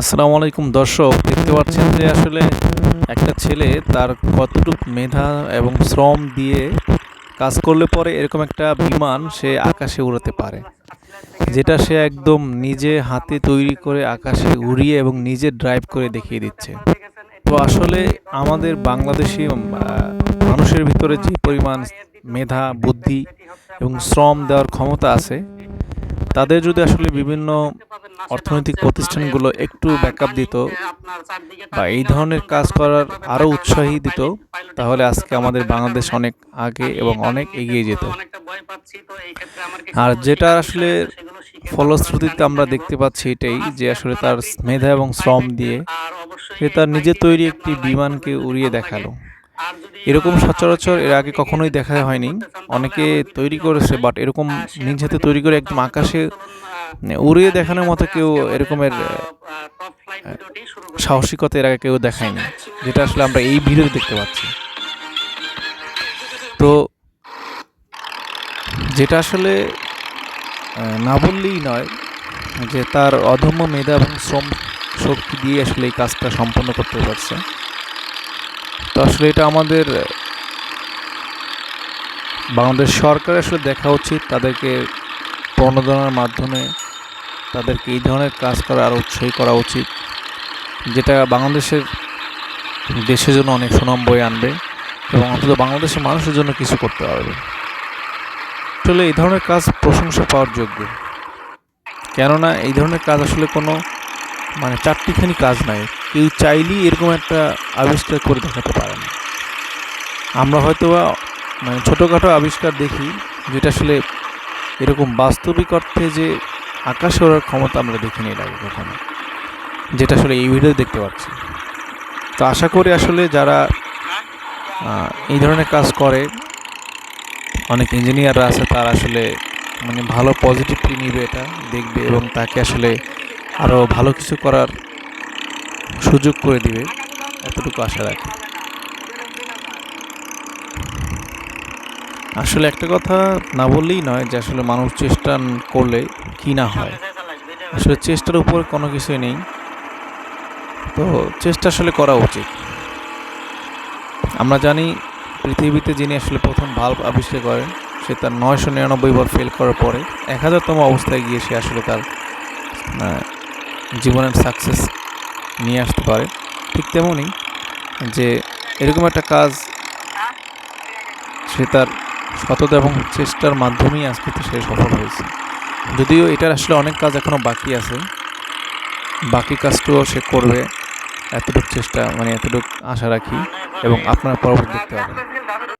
আসসালামু আলাইকুম, দর্শক, দেখতে পাচ্ছেন যে আসলে একটা ছেলে তার কতটুক মেধা এবং শ্রম দিয়ে কাজ করলে পরে এরকম একটা বিমান সে আকাশে উড়াতে পারে। যেটা সে একদম নিজে হাতে তৈরি করে আকাশে উড়িয়ে এবং নিজে ড্রাইভ করে দেখিয়ে দিচ্ছে। তো আসলে আমাদের বাংলাদেশি মানুষের ভিতরে যে পরিমাণ মেধা, বুদ্ধি এবং শ্রম দেওয়ার ক্ষমতা আছে, তাদের যদি আসলে বিভিন্ন অর্থনৈতিক প্রতিষ্ঠানগুলো একটু ব্যাকআপ দিত বা এই ধরনের কাজ করার আরও উৎসাহী দিত। তাহলে আজকে আমাদের বাংলাদেশ অনেক আগে এবং অনেক এগিয়ে যেত। আর যেটা আসলে ফলশ্রুতিতে আমরা দেখতে পাচ্ছি এটাই যে আসলে তার মেধা এবং শ্রম দিয়ে সে তার নিজে তৈরি একটি বিমানকে উড়িয়ে দেখাল। এরকম সচরাচর এর আগে কখনোই দেখা হয়নি। অনেকে তৈরি করেছে বাট এরকম নিজ হাতে তৈরি করে একদম আকাশে উড়িয়ে দেখানোর মতো কেউ এরকমের সাহসিকতা এর আগে কেউ দেখায়নি যেটা আসলে আমরা এই ভিডিওতে দেখতে পাচ্ছি। তো যেটা আসলে না বললেই নয় যে তার অধম্য মেধা এবং শ্রম শক্তি দিয়ে আসলে এই কাজটা সম্পন্ন করতে পারছে। তো আসলে এটা আমাদের বাংলাদেশ সরকার আসলে দেখা উচিত তাদেরকে প্রণোদনার মাধ্যমে তাদেরকে এই ধরনের কাজ করা আরও উৎসাহী করা উচিত, যেটা বাংলাদেশের দেশের জন্য অনেক সুনাম বয়ে আনবে এবং অন্তত বাংলাদেশের মানুষের জন্য কিছু করতে পারবে। আসলে এই ধরনের কাজ প্রশংসা পাওয়ার যোগ্য। কেননা এই ধরনের কাজ আসলে কোনো মানে চারটিখানি কাজ নাই। কেউ চাইলেই এরকম একটা আবিষ্কার করে দেখাতে পারে না। আমরা হয়তো মানে ছোটোখাটো আবিষ্কার দেখি, যেটা আসলে এরকম বাস্তবিক অর্থে যে আকাশ ওড়ার ক্ষমতা আমরা দেখিনি এর আগে কখনো, যেটা আসলে এই ভিডিও দেখতে পাচ্ছি। তো আশা করি আসলে যারা এই ধরনের কাজ করে, অনেক ইঞ্জিনিয়াররা আছে, তারা আসলে মানে ভালো পজিটিভলি নিবে এটা, দেখবে এবং তাকে আসলে আরও ভালো কিছু করার সুযোগ করে দিবে। এতটুকু আশা রাখি। আসলে একটা কথা না বললেই নয় যে আসলে মানুষ চেষ্টা করলে কি না হয়। আসলে চেষ্টার উপর কোনো কিছুই নেই। তো চেষ্টা আসলে করা উচিত। আমরা জানি পৃথিবীতে যিনি আসলে প্রথম ভাল্ব আবিষ্কার করেন, সে তার নয়শো নিরানব্বই বার ফেল করার পরে এক হাজারতম অবস্থায় গিয়ে সে আসলে তার জীবনের সাকসেস নিয়ে আসতে পারে। ঠিক তেমনই যে এরকম একটা কাজ সে তার সততা এবং চেষ্টার মাধ্যমেই আজকে তো সে সফল হয়েছে। যদিও এটার আসলে অনেক কাজ এখনও বাকি আছে। বাকি কাজটাও সে করবে। এতটুকু চেষ্টা মানে এতটুকু আশা রাখি এবং আপনারা পরবর্তী দেখতে পাবেন।